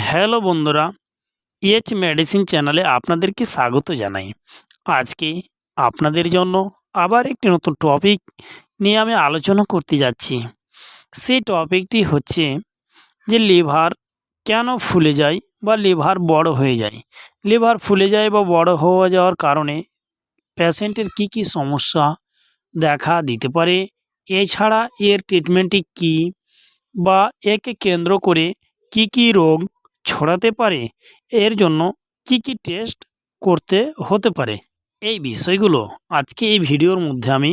Hello বন্ধুরা H medicine চ্যানেলে আপনাদেরকে স্বাগত জানাই। আজকে আপনাদের জন্য আবার একটি নতুন টপিক নিয়ে আমি আলোচনা করতে যাচ্ছি। সেই টপিকটি হচ্ছে যে লিভার কেন ফুলে যায় বা লিভার বড় হয়ে যায়? লিভার ফুলে যায় বা বড় হয়ে যাওয়ার কারণে পেশেন্টের কি কি সমস্যা দেখা দিতে পারে? এছাড়া এর ট্রিটমেন্টটি কী? বা একে কেন্দ্র করে কি কি রোগ ছড়াতে পারে, এর জন্য কি কি টেস্ট করতে হতে পারে? এই বিষয়গুলো আজকে এই ভিডিওর মধ্যে আমি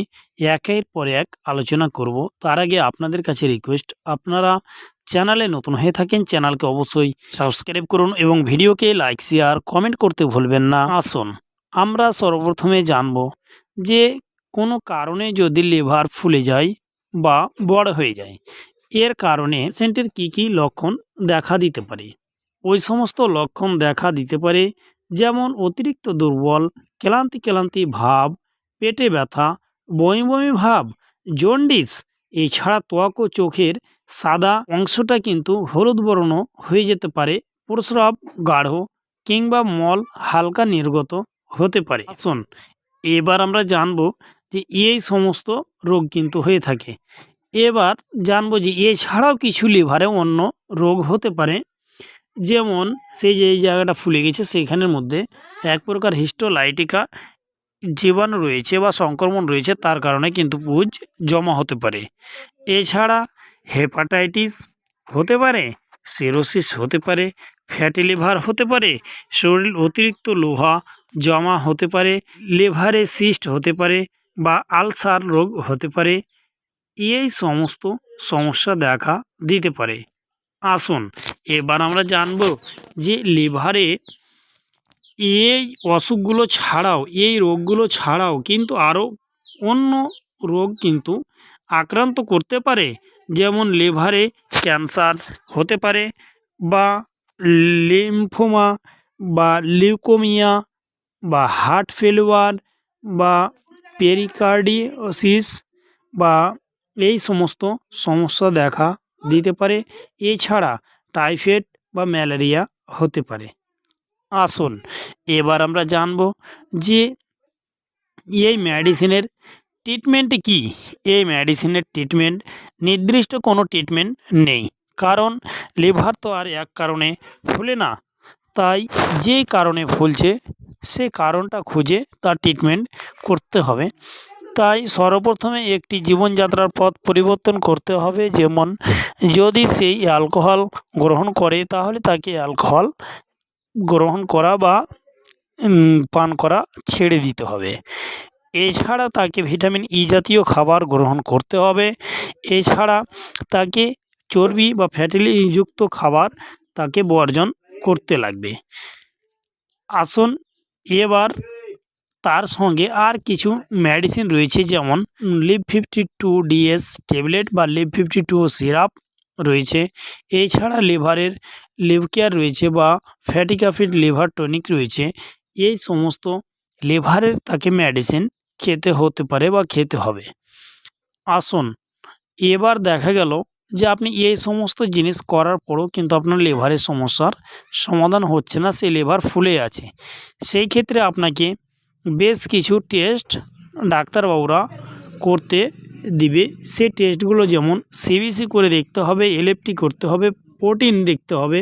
একের পর এক আলোচনা করব। তার আগে আপনাদের কাছে রিকোয়েস্ট আপনারা চ্যানেলে নতুন হয়ে থাকেন, চ্যানেলকে অবশ্যই সাবস্ক্রাইব করুন এবং ভিডিওকে লাইক শেয়ার কমেন্ট করতে ভুলবেন না। আসুন, আমরা সর্বপ্রথমে জানব যে কোনো কারণে যদি লিভার ফুলে যায় বা বড় হয়ে যায়, এর কারণে পেশেন্টের কী কী লক্ষণ দেখা দিতে পারে? ওই সমস্ত লক্ষণ দেখা দিতে পারে, যেমন অতিরিক্ত দুর্বল, ক্লান্তি ক্লান্তি ভাব, পেটে ব্যথা, বমি বমি ভাব, জন্ডিস, এছাড়া ত্বক ও চোখের সাদা অংশটা কিন্তু হলুদ বর্ণ হয়ে যেতে পারে, প্রস্রাব গাঢ় কিংবা মল হালকা নির্গত হতে পারে। আসুন, এবার আমরা জানব যে এই সমস্ত রোগ কিন্তু হয়ে থাকে। এবার জানব যে এছাড়াও কিছু লিভারে অন্য রোগ হতে পারে যেমন সেই যে জায়গাটা ফুলে গেছে সেইখানের মধ্যে এক প্রকার হিস্টোলাইটিকা জীবাণু রয়েছে বা সংক্রমণ রয়েছে, তার কারণে কিন্তু পুজ জমা হতে পারে। এছাড়া হেপাটাইটিস হতে পারে, সেরোসিস হতে পারে, ফ্যাটি লিভার হতে পারে, শরীর অতিরিক্ত লোহা জমা হতে পারে, লিভারে সিস্ট হতে পারে বা আলসার রোগ হতে পারে। এই সমস্ত সমস্যা দেখা দিতে পারে। আসুন। এবার আমরা জানব যে লিভারে এই অসুখগুলো ছাড়াও, এই রোগগুলো ছাড়াও কিন্তু আরও অন্য রোগ কিন্তু আক্রান্ত করতে পারে। যেমন লিভারে ক্যান্সার হতে পারে বা লিম্ফোমা বা লিউকোমিয়া বা হার্ট ফেলুয়ার বা পেরিকার্ডিওসিস বা এই সমস্ত সমস্যা দেখা দিতে পারে। এছাড়া টাইফয়েড বা ম্যালেরিয়া হতে পারে। আসুন এবার আমরা জানব যে এই মেডিসিনের ট্রিটমেন্ট কি? এই মেডিসিনের ট্রিটমেন্ট, নির্দিষ্ট কোনো ট্রিটমেন্ট নেই। কারণ লিভার তো আর এক কারণে ফুলে না। তাই যে কারণে ফুলছে, সে কারণটা খুঁজে তার ট্রিটমেন্ট করতে হবে। তাই সর্বপ্রথমে একটি জীবনযাত্রার পথ পরিবর্তন করতে হবে। যেমন, যদি সেই অ্যালকোহল গ্রহণ করে, তাহলে তাকে অ্যালকোহল গ্রহণ করা বা পান করা ছেড়ে দিতে হবে। এছাড়া তাকে ভিটামিন ই জাতীয় খাবার গ্রহণ করতে হবে। এছাড়া তাকে চর্বি বা ফ্যাটিলিযুক্ত খাবার তাকে বর্জন করতে লাগবে। আসুন, এবার তার সঙ্গে আর কিছু মেডিসিন রয়েছে, যেমন Liv fifty two DS tablet বা লিভ ফিফটি টু সিরাপ রয়েছে। এছাড়া লিভারের লিভ কেয়ার রয়েছে বা ফ্যাটিক অ্যাফিড লিভার টনিক রয়েছে। এই সমস্ত লিভারের তাকে মেডিসিন খেতে হতে পারে বা খেতে হবে। আসুন, এবার দেখা গেল যে আপনি এই সমস্ত জিনিস করার পরও কিন্তু আপনার লিভারের সমস্যার সমাধান হচ্ছে না, সেই লিভার ফুলে আছে। সেই ক্ষেত্রে আপনাকে বেশ কিছু টেস্ট ডাক্তারবাবুরা করতে দিবে। সে টেস্টগুলো যেমন সিবিসি করে দেখতে হবে এলএফটি করতে হবে প্রোটিন দেখতে হবে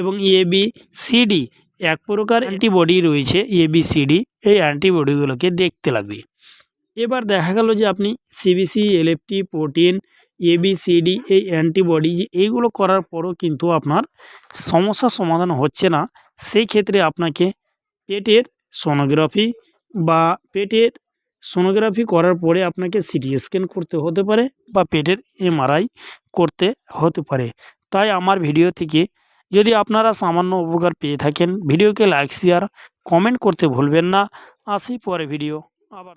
এবং এবি সিডি এক প্রকার অ্যান্টিবডি রয়েছে এবিসিডি এই অ্যান্টিবডিগুলোকে দেখতে লাগবে। এবার দেখা গেল যে আপনি সিবিসি এলএফটি প্রোটিন এবিসিডি এই অ্যান্টিবডি এইগুলো করার পরও কিন্তু আপনার সমস্যার সমাধান হচ্ছে না। সেই ক্ষেত্রে আপনাকে পেটের সোনোগ্রাফি বা পেটের সোনোগ্রাফি করার পরে আপনাকে সিটি স্ক্যান করতে হতে পারে বা পেটের এমআরআই করতে হতে পারে। তাই আমার ভিডিও থেকে যদি আপনারা সামান্য উপকার পেয়ে থাকেন ভিডিওকে লাইক শেয়ার কমেন্ট করতে ভুলবেন না। আসি পরে ভিডিও আবার